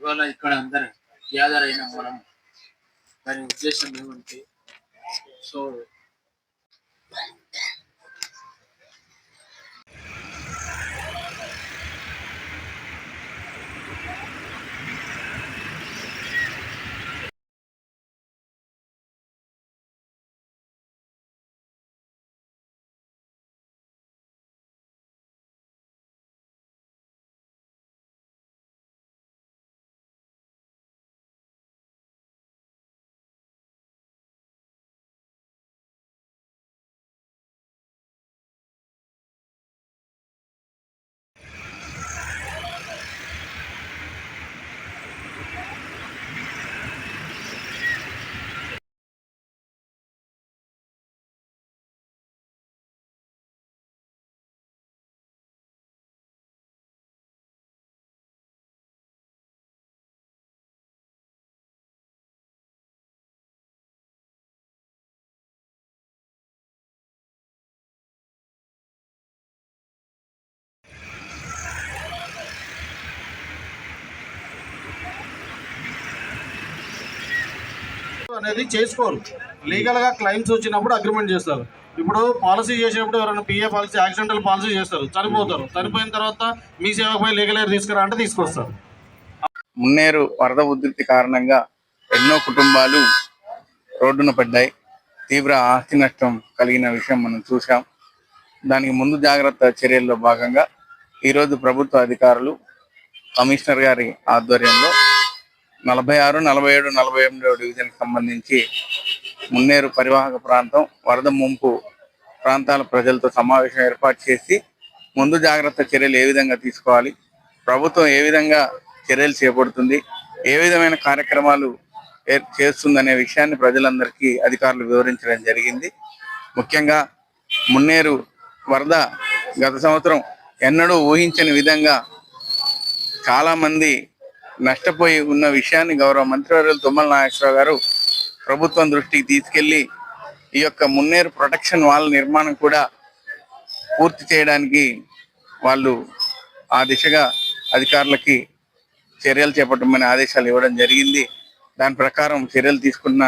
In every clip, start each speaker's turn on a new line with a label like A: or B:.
A: ఇవాళ ఇక్కడ అందరం గ్యాదర్ అయిన మనం దాని ఉద్దేశం ఏమంటే సో
B: అనేది చేసుకోరు. లీగల్గా క్లైమ్స్ వచ్చినప్పుడు అగ్రిమెంట్ చేస్తారు. ఇప్పుడు పాలసీ చేసేటప్పుడు ఎవరైనా పిఏ పాలసీ యాక్సిడెంటల్ పాలసీ చేస్తారు. చనిపోతారు. చనిపోయిన తర్వాత మీ సేవపై లీగల్ ఎయిర్ తీసుకురా అంటే తీసుకొస్తారు.
C: మున్నేరు వరద ఉధృతి కారణంగా ఎన్నో కుటుంబాలు రోడ్డున పడ్డాయి. తీవ్ర ఆస్తి నష్టం కలిగిన విషయం మనం చూసాం దానికి ముందు జాగ్రత్త చర్యల్లో భాగంగా ఈరోజు ప్రభుత్వ అధికారులు కమిషనర్ గారి ఆధ్వర్యంలో నలభై ఆరు నలభై ఏడు నలభై ఎనిమిదో డివిజన్కి సంబంధించి మున్నేరు పరివాహక ప్రాంతం వరద ముంపు ప్రాంతాల ప్రజలతో సమావేశం ఏర్పాటు చేసి ముందు జాగ్రత్త చర్యలు ఏ విధంగా తీసుకోవాలి ప్రభుత్వం ఏ విధంగా చర్యలు చేపడుతుంది ఏ విధమైన కార్యక్రమాలు చేస్తుందనే విషయాన్ని ప్రజలందరికీ అధికారులు వివరించడం జరిగింది. ముఖ్యంగా మున్నేరు వరద గత సంవత్సరం ఎన్నడూ ఊహించని విధంగా చాలామంది నష్టపోయి ఉన్న విషయాన్ని గౌరవ మంత్రివర్యులు తుమ్మల నాగేశ్వరరావు గారు ప్రభుత్వం దృష్టికి తీసుకెళ్ళి ఈ యొక్క మున్నేరు ప్రొటెక్షన్ వాల్ నిర్మాణం కూడా పూర్తి చేయడానికి వాళ్ళు ఆ దిశగా అధికారులకి చర్యలు చేపట్టమని ఆదేశాలు ఇవ్వడం జరిగింది. దాని ప్రకారం చర్యలు తీసుకున్న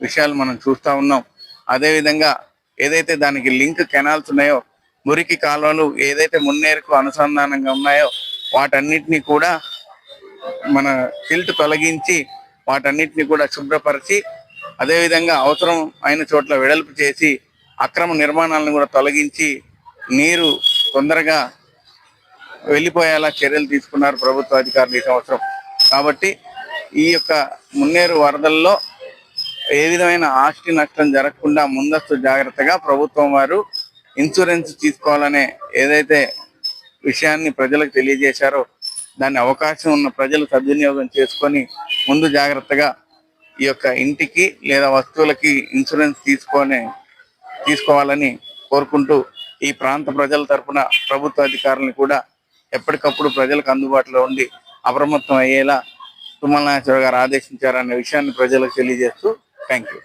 C: విషయాలు మనం చూస్తూ ఉన్నాం. అదేవిధంగా ఏదైతే దానికి లింక్ కెనాల్స్ ఉన్నాయో మురికి కాలువలు ఏదైతే మున్నేరుకు అనుసంధానంగా ఉన్నాయో వాటన్నిటిని కూడా మన సిల్ట్ తొలగించి వాటన్నిటిని కూడా శుభ్రపరిచి అదేవిధంగా అవసరం అయిన చోట్ల వెడల్పు చేసి అక్రమ నిర్మాణాలను కూడా తొలగించి నీరు తొందరగా వెళ్ళిపోయేలా చర్యలు తీసుకున్నారు ప్రభుత్వ అధికారులు ఈ సంవత్సరం. కాబట్టి ఈ యొక్క మున్నేరు వరదల్లో ఏ విధమైన ఆస్తి నష్టం జరగకుండా ముందస్తు జాగ్రత్తగా ప్రభుత్వం వారు ఇన్సూరెన్స్ తీసుకోవాలనే ఏదైతే విషయాన్ని ప్రజలకు తెలియజేశారో దాన్ని అవకాశం ఉన్న ప్రజలు సద్వినియోగం చేసుకొని ముందు జాగ్రత్తగా ఈ యొక్క ఇంటికి లేదా వస్తువులకి ఇన్సూరెన్స్ తీసుకొని తీసుకోవాలని కోరుకుంటూ ఈ ప్రాంత ప్రజల తరఫున ప్రభుత్వ అధికారులను కూడా ఎప్పటికప్పుడు ప్రజలకు అందుబాటులో ఉండి అప్రమత్తం అయ్యేలా తుమ్మల నాగేశ్వర గారు ఆదేశించారనే విషయాన్ని ప్రజలకు తెలియజేస్తూ థ్యాంక్ యూ